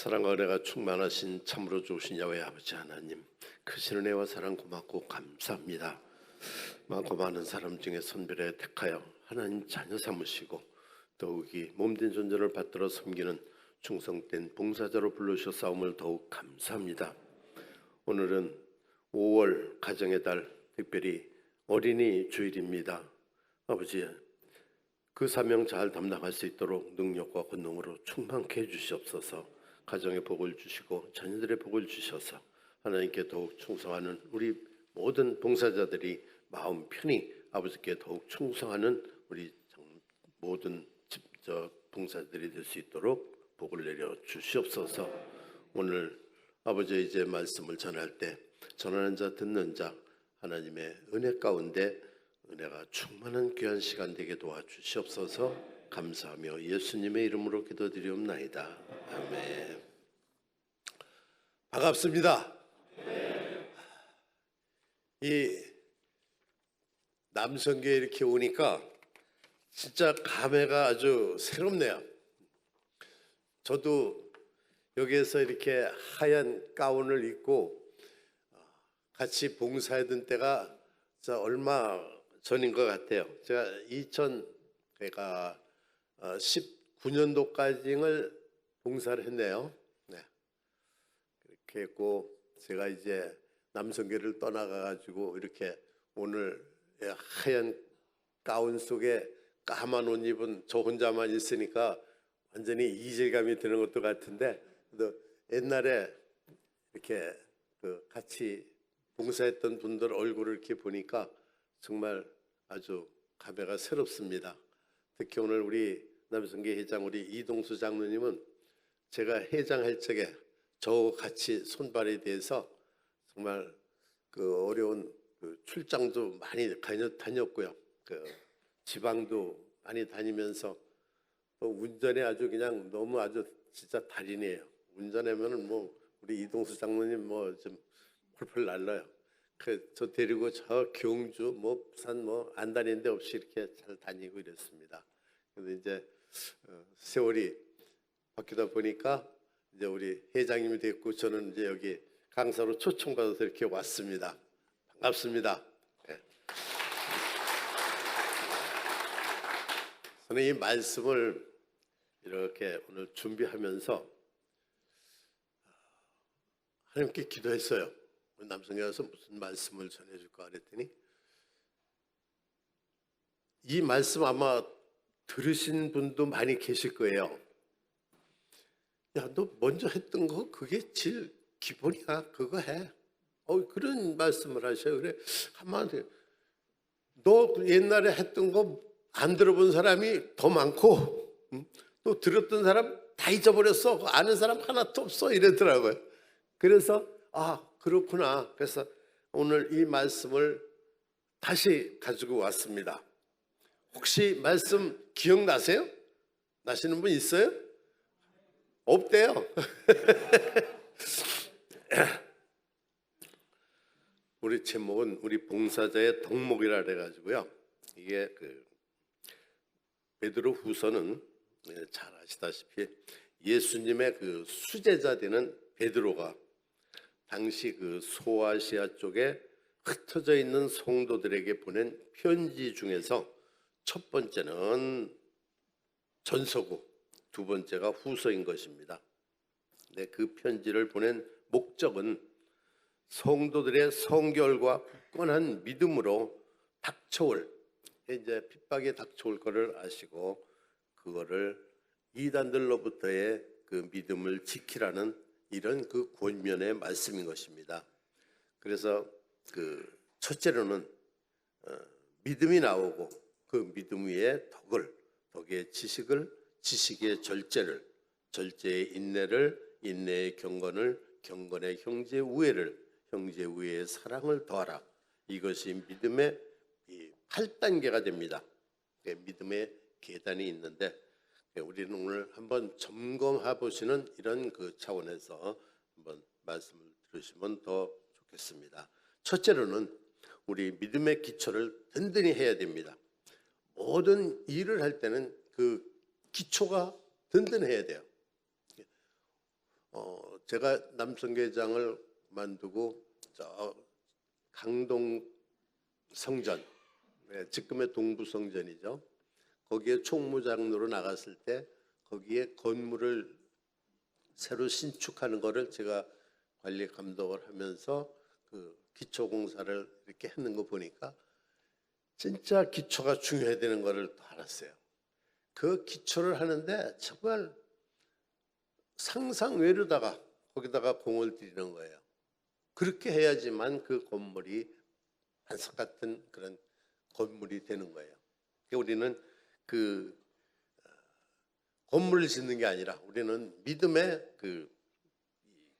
사랑과 은혜가 충만하신 참으로 좋으신 야외 아버지 하나님 크신 은혜와 사랑 고맙고 감사합니다. 많고 많은 사람 중에 선별해 택하여 하나님 자녀 삼으시고 더욱이 몸된 존재를 받들어 섬기는 충성된 봉사자로 불러주셔 싸움을 더욱 감사합니다. 오늘은 5월 가정의 달 특별히 어린이 주일입니다. 아버지 그 사명 잘 담당할 수 있도록 능력과 권능으로 충만케 해주시옵소서 가정의 복을 주시고 자녀들의 복을 주셔서 하나님께 더욱 충성하는 우리 모든 봉사자들이 마음 편히 아버지께 더욱 충성하는 우리 정- 모든 집- 저 봉사들이 될 수 있도록 복을 내려 주시옵소서. 오늘 아버지 이제 말씀을 전할 때 전하는 자 듣는 자 하나님의 은혜 가운데 은혜가 충만한 귀한 시간 되게 도와주시옵소서 감사하며 예수님의 이름으로 기도드리옵나이다. 아멘. 반갑습니다. 이 남성교회 이렇게 오니까 진짜 감회가 아주 새롭네요. 저도 여기에서 이렇게 하얀 가운을 입고 같이 봉사했던 때가 저 얼마 전인 것 같아요. 제가 2000 그러니까 19년도까지를 봉사를 했네요. 네. 그렇게 했고 제가 이제 남성교를 떠나가 가지고 이렇게 오늘 하얀 가운 속에 까만 옷 입은 저 혼자만 있으니까 완전히 이질감이 드는 것도 같은데 또 옛날에 이렇게 그 같이 봉사했던 분들 얼굴을 이렇게 보니까 정말 아주 감회가 새롭습니다. 특히 오늘 우리 남성계 회장 우리 이동수 장로님은 제가 회장할 적에 저 같이 손발이 돼서 정말 그 어려운 그 출장도 많이 다녔, 다녔고요. 그 지방도 많이 다니면서 또 운전에 아주 그냥 너무 아주 진짜 달인이에요. 운전하면은 뭐 우리 이동수 장로님 뭐 좀 펄펄 날라요. 그 저 데리고 저 경주 뭐 부산 뭐 안 다니는 데 없이 이렇게 잘 다니고 이랬습니다. 근데 이제 어, 세월이 바뀌다 보니까 이제 우리 회장님이 됐고 저는 이제 여기 강사로 초청받아서 이렇게 왔습니다. 반갑습니다. 네. 저는 이 말씀을 이렇게 오늘 준비하면서 하나님께 기도했어요. 남성에 와서 무슨 말씀을 전해줄까 그랬더니 이 말씀 아마 들으신 분도 많이 계실 거예요. 야, 너 먼저 했던 거 그게 제일 기본이야. 그거 해. 어, 그런 말씀을 하셔요. 그래. 한마디. 너 옛날에 했던 거 안 들어본 사람이 더 많고, 음? 또 들었던 사람 다 잊어버렸어. 아는 사람 하나도 없어. 이러더라고요. 그래서, 아, 그렇구나. 그래서 오늘 이 말씀을 다시 가지고 왔습니다. 혹시 말씀 기억나세요? 나시는 분 있어요? 없대요. 우리 제목은 우리 봉사자의 덕목이라 그래가지고요. 이게 그 베드로 후서는 예, 잘 아시다시피 예수님의 그 수제자 되는 베드로가 당시 그 소아시아 쪽에 흩어져 있는 성도들에게 보낸 편지 중에서 첫 번째는 전서고, 두 번째가 후서인 것입니다. 네, 그 편지를 보낸 목적은 성도들의 성결과 굳건한 믿음으로 닥쳐올 이제 핍박에 닥쳐올 것을 아시고 그거를 이단들로부터의 그 믿음을 지키라는 이런 그 권면의 말씀인 것입니다. 그래서 그 첫째로는 어, 믿음이 나오고 그 믿음 위에 덕을 덕의 지식을 지식의 절제를 절제의 인내를 인내의 경건을 경건의 형제 우애를 형제 우애의 사랑을 더하라 이것이 믿음의 이 8단계가 됩니다. 예, 믿음의 계단이 있는데 예, 우리는 오늘 한번 점검해 보시는 이런 그 차원에서 한번 말씀을 들으시면 더 좋겠습니다. 첫째로는 우리 믿음의 기초를 든든히 해야 됩니다. 모든 일을 할 때는 그 기초가 든든해야 돼요. 어, 제가 남성계장을 만두고 저 강동 성전, 네, 지금의 동부 성전이죠. 거기에 총무장로로 나갔을 때 거기에 건물을 새로 신축하는 거를 제가 관리 감독을 하면서 그 기초 공사를 이렇게 하는 거 보니까 진짜 기초가 중요해야 되는 또 알았어요. 그 기초를 하는데 정말 상상 외로다가 거기다가 공을 들이는 거예요. 그렇게 해야지만 그 건물이 반석 같은 그런 건물이 되는 거예요. 그러니까 우리는 그 어, 건물을 짓는 게 아니라 우리는 믿음의 그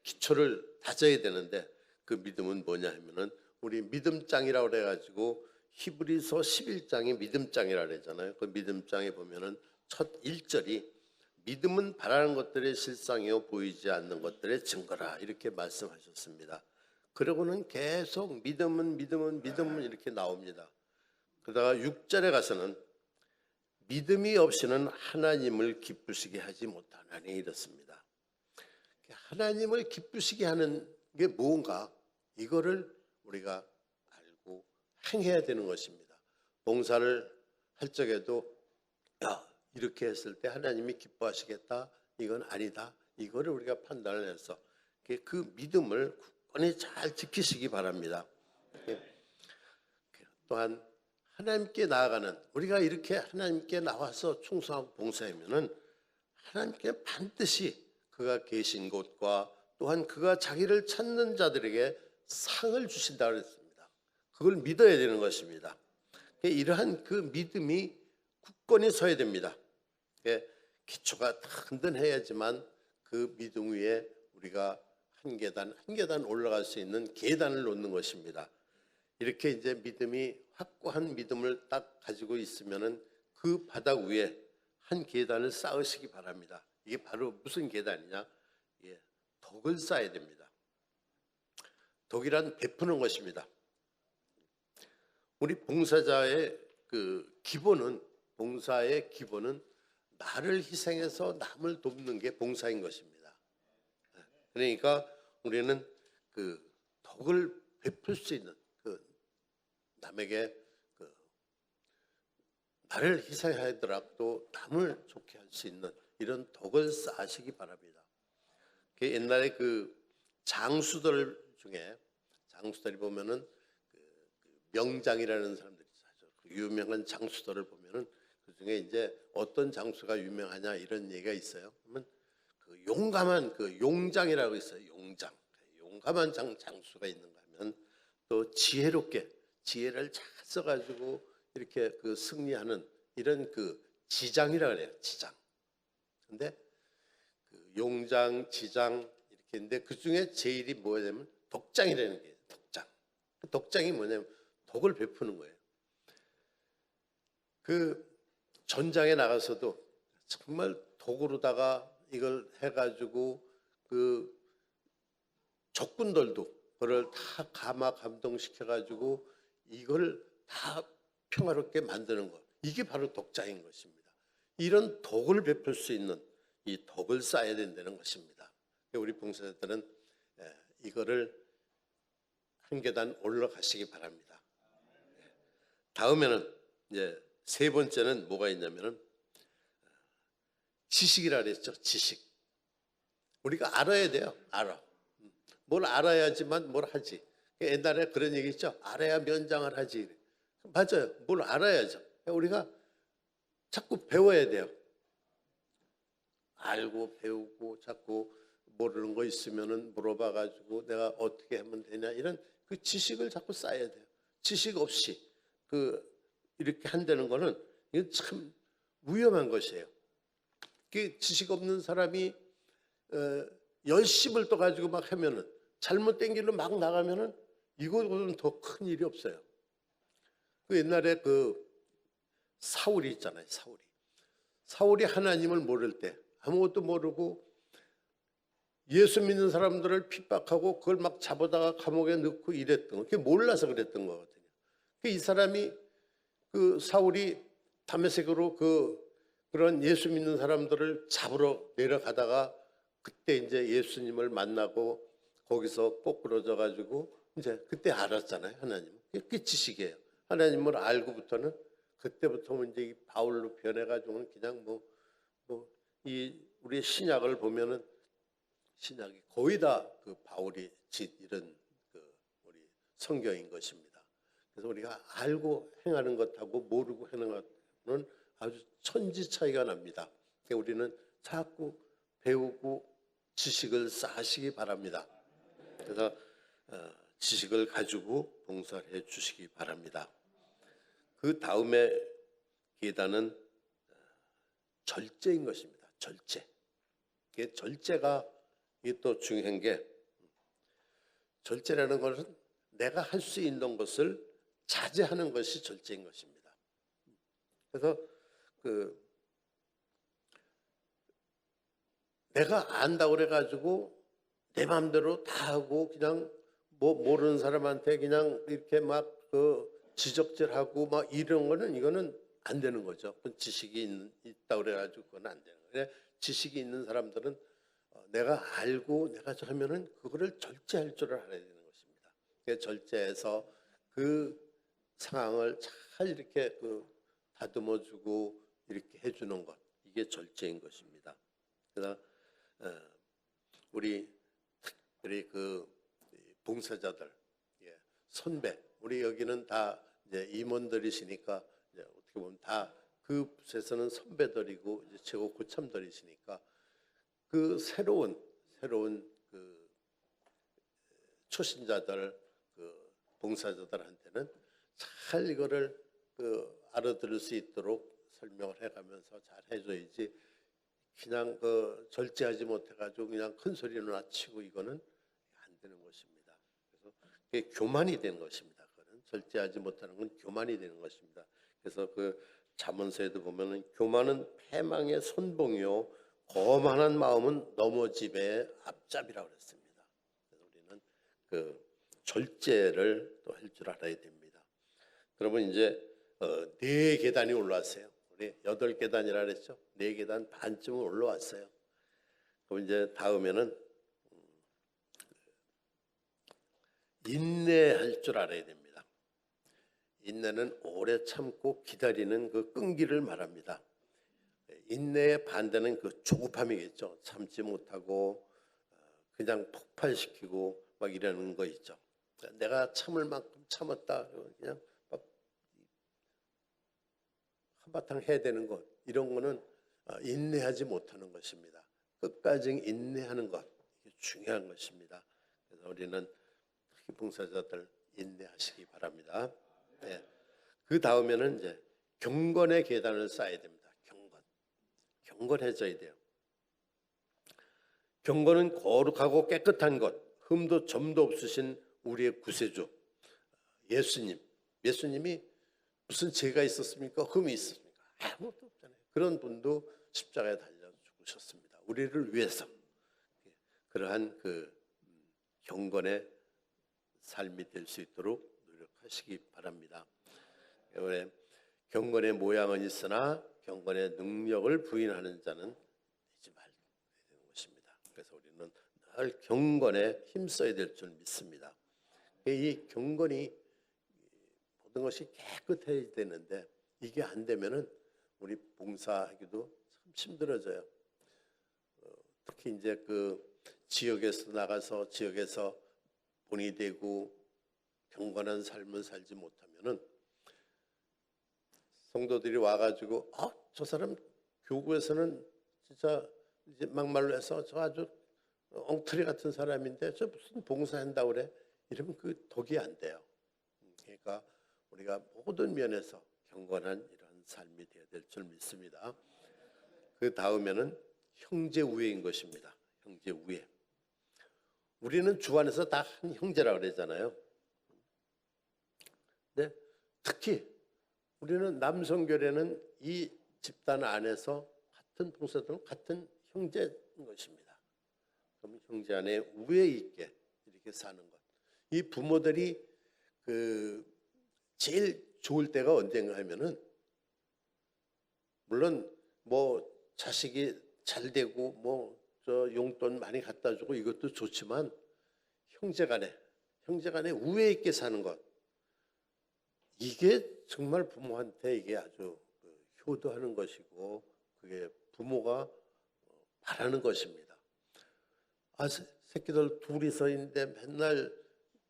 기초를 다져야 되는데 그 믿음은 뭐냐 하면은 우리 믿음장이라고 그래가지고 히브리서 11장이 믿음장이라 그러잖아요. 그 믿음장에 보면은 첫 1절이 믿음은 바라는 것들의 실상이요 보이지 않는 것들의 증거라 이렇게 말씀하셨습니다. 그러고는 계속 믿음은 믿음은 믿음은 이렇게 나옵니다. 그러다가 6절에 가서는 믿음이 없이는 하나님을 기쁘시게 하지 못하나니 이렇습니다. 하나님을 기쁘시게 하는 게 뭔가 이거를 우리가 행해야 되는 것입니다. 봉사를 할 적에도 야 이렇게 했을 때 하나님이 기뻐하시겠다 이건 아니다 이거를 우리가 판단을 해서 그 믿음을 굳건히 잘 지키시기 바랍니다. 또한 하나님께 나아가는 우리가 이렇게 하나님께 나와서 충성하고 봉사하면은 하나님께 반드시 그가 계신 곳과 또한 그가 자기를 찾는 자들에게 상을 주신다 그랬습니다. 그걸 믿어야 되는 것입니다. 이러한 그 믿음이 굳건히 서야 됩니다. 기초가 든든해야지만 그 믿음 위에 우리가 한 계단 한 계단 올라갈 수 있는 계단을 놓는 것입니다. 이렇게 이제 믿음이 확고한 믿음을 딱 가지고 있으면은 그 바닥 위에 한 계단을 쌓으시기 바랍니다. 이게 바로 무슨 계단이냐? 예, 덕을 쌓아야 됩니다. 덕이란 베푸는 것입니다. 우리 봉사자의 그 기본은 봉사의 기본은 나를 희생해서 남을 돕는 게 봉사인 것입니다. 그러니까 우리는 그 덕을 베풀 수 있는 그 남에게 그 나를 희생하더라도 남을 좋게 할 수 있는 이런 덕을 쌓으시기 바랍니다. 그 옛날에 그 장수들 중에 장수들이 보면은 그 명장이라는 사람들이 있어요. 그 유명한 장수들을 보면은 그 중에 이제 어떤 장수가 유명하냐 이런 얘기가 있어요. 그러면 그 용감한 그 용장이라고 있어요. 용장. 용감한 장, 장수가 있는가 하면 또 지혜롭게 지혜를 잘 써가지고 이렇게 그 승리하는 이런 그 지장이라 그래요. 지장. 근데 그 용장, 지장 이렇게 있는데 그 중에 제일이 뭐냐면 덕장이라는 게 덕장. 그 덕장이 뭐냐면 덕을 베푸는 거예요. 그 전장에 나가서도 정말 덕으로다가 이걸 해가지고 그 적군들도 그를 다 감화 감동시켜가지고 이걸 다 평화롭게 만드는 것. 이게 바로 덕자인 것입니다. 이런 덕을 베풀 수 있는 이 덕을 쌓아야 된다는 것입니다. 우리 봉사자들은 예, 이거를 한 계단 올라가시기 바랍니다. 예. 다음에는 이제 세 번째는 뭐가 있냐면은 지식이라 그랬죠. 지식. 우리가 알아야 돼요. 알아. 뭘 알아야지만 뭘 하지. 옛날에 그런 얘기 있죠. 알아야 면장을 하지. 맞아요. 뭘 알아야죠. 우리가 자꾸 배워야 돼요. 알고 배우고 자꾸 모르는 거 있으면은 물어봐 가지고 내가 어떻게 하면 되냐 이런 그 지식을 자꾸 쌓아야 돼요. 지식 없이 그 이렇게 한다는 이건 참 위험한 것이에요. 그 지식 없는 사람이 어, 열심을 또 가지고 막 하면은 잘못된 길로 막 나가면은 이거보다는 더 큰 일이 없어요. 그 옛날에 그 사울이 있잖아요. 사울이 사울이 하나님을 모를 때 아무것도 모르고 예수 믿는 사람들을 핍박하고 그걸 막 잡아다가 감옥에 넣고 이랬던 거. 그게 몰라서 그랬던 거거든요. 이 사람이 그 사울이 다메섹으로 그 그런 예수 믿는 사람들을 잡으러 내려가다가 그때 이제 예수님을 만나고 거기서 꼬꾸러져 가지고 이제 그때 알았잖아요 하나님. 그게 지식이에요. 하나님을 알고부터는 그때부터 이제 이 바울로 변해 가지고는 그냥 뭐 뭐 이 우리 신약을 보면은 신약이 거의 다 그 바울이 짓 이런 그 우리 성경인 것입니다. 그래서 우리가 알고 행하는 것하고 모르고 하는 것은 아주 천지 차이가 납니다. 그러니까 우리는 자꾸 배우고 지식을 쌓으시기 바랍니다. 그래서 어, 지식을 가지고 봉사를 해 주시기 바랍니다. 그 다음에 계단은 어, 절제인 것입니다. 절제. 절제가 이게 또 중요한 게 절제라는 것은 내가 할 수 있는 것을 자제하는 것이 절제인 것입니다. 그래서 그 내가 안다고 그래 가지고 내 마음대로 다 하고 그냥 뭐 모르는 사람한테 그냥 이렇게 막 그 지적질하고 막 이런 거는 이거는 안 되는 거죠. 그 지식이 있, 있다 그래 가지고 그건 안 되는 거예요. 지식이 있는 사람들은 어, 내가 알고 내가 저 하면은 그거를 절제할 줄 알아야 되는 것입니다. 그 절제해서 그 상황을 잘 이렇게 그 다듬어 주고 이렇게 해 주는 것 이게 절제인 것입니다. 그래서 어, 우리 특별히 그 봉사자들, 예, 선배, 우리 여기는 다 이제 임원들이시니까 이제 어떻게 보면 다그 붓에서는 선배들이고 이제 최고 고참들이시니까 그 새로운 새로운 그 초신자들 그 봉사자들한테는 잘 이거를 그 알아들을 수 있도록 설명을 해가면서 잘 해줘야지 그냥 그 절제하지 못해가지고 그냥 큰 소리나 치고 이거는 안 되는 것입니다. 그래서 그게 교만이 되는 것입니다. 그거는 절제하지 못하는 건 교만이 되는 것입니다. 그래서 그 잠언서에도 보면은 교만은 패망의 선봉이요 거만한 마음은 넘어집의 앞잡이라고 그랬습니다. 그래서 우리는 그 절제를 또 할 줄 알아야 됩니다. 그러면 이제 어, 네 계단이 올라왔어요. 우리 여덟 계단이라 그랬죠. 네 계단 반쯤 올라왔어요. 그럼 이제 다음에는 음, 인내할 줄 알아야 됩니다. 인내는 오래 참고 기다리는 그 끈기를 말합니다. 인내의 반대는 그 조급함이겠죠. 참지 못하고 어, 그냥 폭발시키고 막 이러는 거 있죠. 내가 참을 만큼 참았다. 그냥 막 한바탕 해야 되는 것 이런 거는 어, 인내하지 못하는 것입니다. 끝까지 인내하는 것 이게 중요한 것입니다. 그래서 우리는 특히 봉사자들 인내하시기 바랍니다. 네. 그 다음에는 이제 경건의 계단을 쌓아야 됩니다. 경건, 경건해져야 돼요. 경건은 거룩하고 깨끗한 것, 흠도 점도 없으신 우리의 구세주 예수님. 예수님이 무슨 죄가 있었습니까? 흠이 있었습니까? 아무것도 없잖아요. 그런 분도 십자가에 달려 죽으셨습니다. 우리를 위해서 그러한 그 경건의 삶이 될 수 있도록 노력하시기 바랍니다. 때문에 경건의 모양은 있으나 경건의 능력을 부인하는 자는 되지 말아야 되는 것입니다. 그래서 우리는 늘 경건에 힘써야 될 줄 믿습니다. 이 경건이 모든 것이 깨끗해야 되는데 이게 안 되면은 우리 봉사하기도 참 힘들어져요. 어, 특히 이제 그 지역에서 나가서 지역에서 본이 되고 경건한 삶을 살지 못하면은 성도들이 와가지고 아저 사람 교구에서는 진짜 이제 막말로 해서 저 아주 엉터리 같은 사람인데 저 무슨 봉사한다고 그래 이러면 그 독이 안 돼요. 그러니까 우리가 모든 면에서 경건한 이런 삶이 되어야 될 줄 믿습니다. 그 다음에는 형제 우애인 것입니다. 형제 우애. 우리는 주 안에서 다 한 형제라 그러잖아요. 네, 특히 우리는 남성교회는 이 집단 안에서 같은 봉사들은 같은 형제인 것입니다. 그럼 형제 안에 우애 있게 이렇게 사는 것. 이 부모들이 그 제일 좋을 때가 언젠가 하면은 물론 뭐 자식이 잘 되고 뭐 저 용돈 많이 갖다 주고 이것도 좋지만 형제 간에 형제 간에 우애 있게 사는 것 이게 정말 부모한테 이게 아주 그 효도하는 것이고 그게 부모가 바라는 것입니다. 아 새- 새끼들 둘이서 있는데 맨날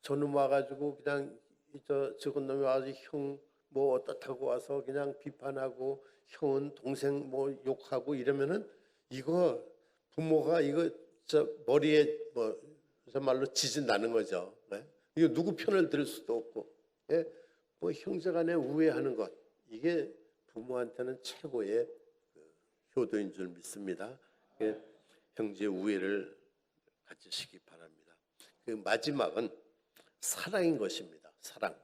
저놈 와가지고 그냥 이 저 저건 놈이 와서 형뭐 어떻다고 와서 그냥 비판하고 형은 동생 뭐 욕하고 이러면은 이거 부모가 이거 저 머리에 뭐 정말로 지진 나는 거죠. 네? 이거 누구 편을 들 수도 없고, 예? 뭐 형제간에 우애하는 것 이게 부모한테는 최고의 그 효도인 줄 믿습니다. 예, 형제 우애를 가지시기 바랍니다. 그 마지막은 사랑인 것입니다. 사랑.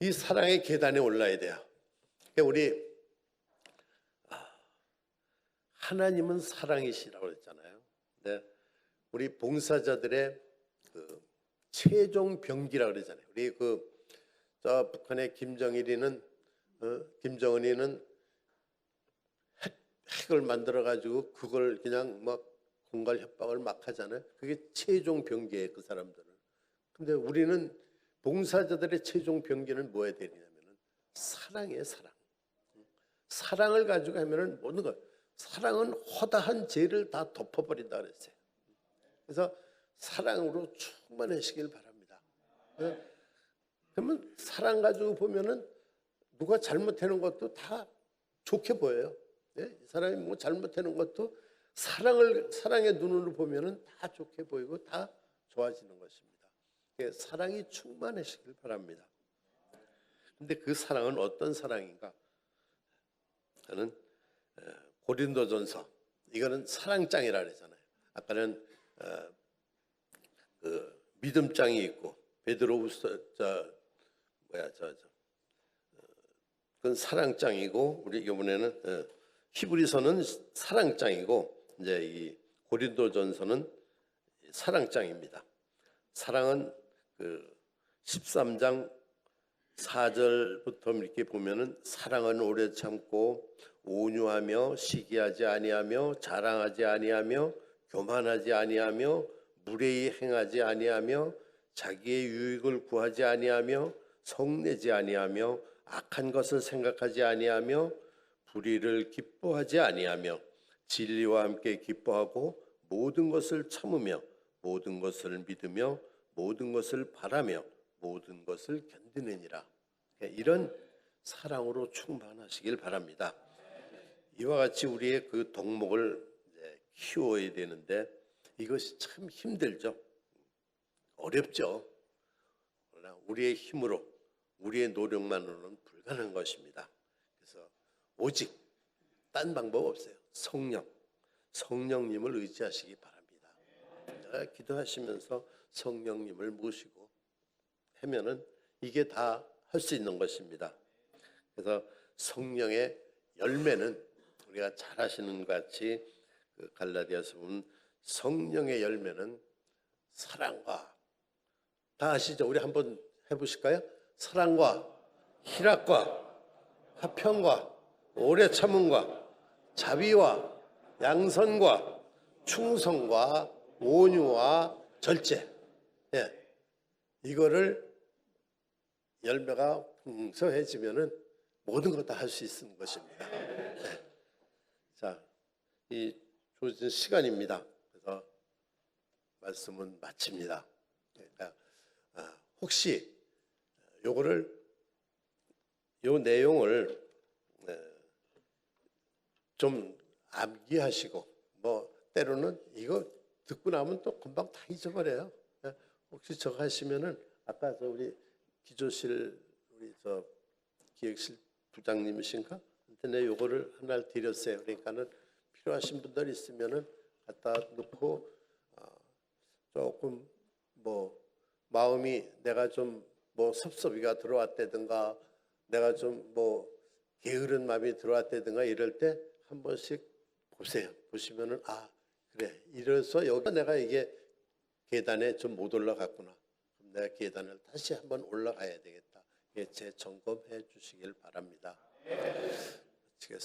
이 사랑의 계단에 올라야 돼요. 그러니까 우리 아, 하나님은 사랑이시라고 그랬잖아요. 근데 우리 봉사자들의 그 최종 병기라고 그러잖아요. 우리 그 저 북한의 김정일이는 어, 김정은이는 핵, 핵을 만들어 가지고 그걸 그냥 막 공갈 협박을 막 하잖아요. 그게 최종 병기예요, 그 사람들은. 근데 우리는 봉사자들의 최종 병기는 뭐야 되냐면은 사랑이에요, 사랑. 사랑을 가지고 하면은 모든 것. 사랑은 허다한 죄를 다 덮어버린다 그랬어요. 그래서 사랑으로 충만하시길 바랍니다. 예? 그러면 사랑 가지고 보면은 누가 잘못하는 것도 다 좋게 보여요. 예? 이 사람이 뭐 잘못하는 것도 사랑을 사랑의 눈으로 보면은 다 좋게 보이고 다 좋아지는 것입니다. 예, 사랑이 충만하시길 바랍니다. 근데 그 사랑은 어떤 사랑인가? 저는 에, 고린도전서 이거는 사랑장이라 그러잖아요. 아까는 어, 그 믿음장이 있고 베드로후서 저 뭐야 저, 저 어, 그건 사랑장이고 우리 이번에는 어, 히브리서는 사랑장이고 이제 이 고린도전서는 사랑장입니다. 사랑은 그 13장 4절부터 이렇게 보면은 사랑은 오래 참고 온유하며 시기하지 아니하며 자랑하지 아니하며 교만하지 아니하며 무례히 행하지 아니하며 자기의 유익을 구하지 아니하며 성내지 아니하며 악한 것을 생각하지 아니하며 불의를 기뻐하지 아니하며 진리와 함께 기뻐하고 모든 것을 참으며 모든 것을 믿으며 모든 것을 바라며 모든 것을 견디느니라. 이런 사랑으로 충만하시길 바랍니다. 이와 같이 우리의 그 덕목을 키워야 되는데 이것이 참 힘들죠. 어렵죠. 그러나 우리의 힘으로 우리의 노력만으로는 불가능한 것입니다. 그래서 오직 딴 방법 없어요. 성령, 성령님을 의지하시기 바랍니다. 기도하시면서 성령님을 모시고 하면은 이게 다 할 수 있는 것입니다. 그래서 성령의 열매는 우리가 잘 아시는 것 같이 그 갈라디아서 보면 성령의 열매는 사랑과 다 아시죠? 우리 한번 해보실까요? 사랑과 희락과 화평과 오래 참음과 자비와 양선과 충성과 온유와 절제. 예. 이거를 열매가 풍성해지면은 모든 것 다 할 수 있는 것입니다. 예. 자, 이 주어진 시간입니다. 그래서 말씀은 마칩니다. 그러니까 아, 혹시 요거를 요 내용을 네, 좀 암기하시고 뭐 때로는 이거 듣고 나면 또 금방 다 잊어버려요. 예, 혹시 저거 하시면은 아까 저 우리 기조실 우리 저 기획실 부장님이신가? 근데 요거를 하나를 드렸어요. 그러니까는 필요하신 분들 있으면은 갖다 놓고 아, 조금 뭐 마음이 내가 좀 뭐 섭섭이가 들어왔다든가 내가 좀 뭐 게으른 마음이 들어왔다든가 이럴 때 한 번씩 보세요. 보시면은 아 그래 이래서 여기 내가 이게 계단에 좀 못 올라갔구나. 그럼 내가 계단을 다시 한번 올라가야 되겠다. 예, 재점검해 주시길 바랍니다. 마치겠습니다.